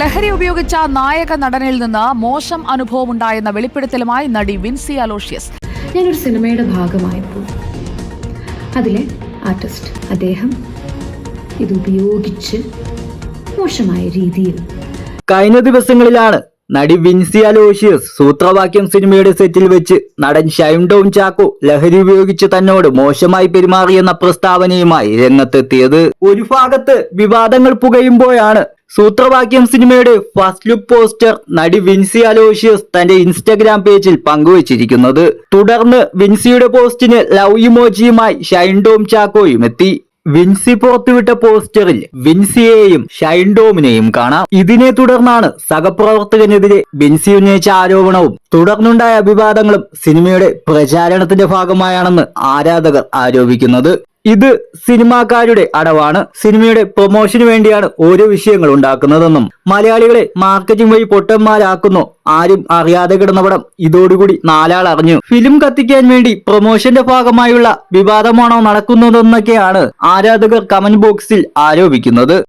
ലഹരി ഉപയോഗിച്ച നായക നടനിൽ നിന്ന് മോശം അനുഭവം ഉണ്ടായെന്ന വെളിപ്പെടുത്തലുമായി നടി വിൻസി അലോഷ്യസ്. ഞാനൊരു സിനിമയുടെ ഭാഗമായപ്പോൾ അതിലെ ആർട്ടിസ്റ്റ് അദ്ദേഹം ഇത് ഉപയോഗിച്ച് മോശമായ രീതിയിൽ കഴിഞ്ഞ ദിവസങ്ങളിലാണ് നടി വിൻസി അലോഷ്യസ് സൂത്രവാക്യം സിനിമയുടെ സെറ്റിൽ വെച്ച് നടൻ ഷൈം ഡൗൺ ചാക്കോ ലഹരി ഉപയോഗിച്ച് തന്നോട് മോശമായി പെരുമാറിയെന്ന പ്രസ്താവനയുമായി രംഗത്തെത്തിയത്. ഒരു ഭാഗത്ത് വിവാദങ്ങൾ പുകയുമ്പോഴാണ് സൂത്രവാക്യം സിനിമയുടെ ഫസ്റ്റ് ലുക്ക് പോസ്റ്റർ നടി വിൻസി അലോഷ്യസ് തന്റെ ഇൻസ്റ്റഗ്രാം പേജിൽ പങ്കുവച്ചിരിക്കുന്നത്. തുടർന്ന് വിൻസിയുടെ പോസ്റ്റിന് ലവ് ഇമോജിയുമായി ഷൈൻ ഡോം ചാക്കോയും എത്തി. വിൻസി പുറത്തുവിട്ട പോസ്റ്ററിൽ വിൻസിയെയും ഷൈൻ ഡോമിനെയും കാണാം. ഇതിനെ തുടർന്നാണ് സഹപ്രവർത്തകനെതിരെ വിൻസി ഉന്നയിച്ച ആരോപണവും തുടർന്നുണ്ടായ അഭിവാദങ്ങളും സിനിമയുടെ പ്രചാരണത്തിന്റെ ഭാഗമായാണെന്ന് ആരാധകർ ആരോപിക്കുന്നത്. ഇത് സിനിമാക്കാരുടെ അടവാണ്. സിനിമയുടെ പ്രൊമോഷന് വേണ്ടിയാണ് ഓരോ വിഷയങ്ങൾ ഉണ്ടാക്കുന്നതെന്നും. മലയാളികളെ മാർക്കറ്റിംഗ് വഴി പൊട്ടന്മാരാക്കുന്നു. ആരും അറിയാതെ കിടന്നവിടം ഇതോടുകൂടി നാലാൾ അറിഞ്ഞു. ഫിലിം കത്തിക്കാൻ വേണ്ടി പ്രൊമോഷന്റെ ഭാഗമായുള്ള വിവാദമാണോ നടക്കുന്നതെന്നൊക്കെയാണ് ആരാധകർ കമന്റ് ബോക്സിൽ ആരോപിക്കുന്നത്.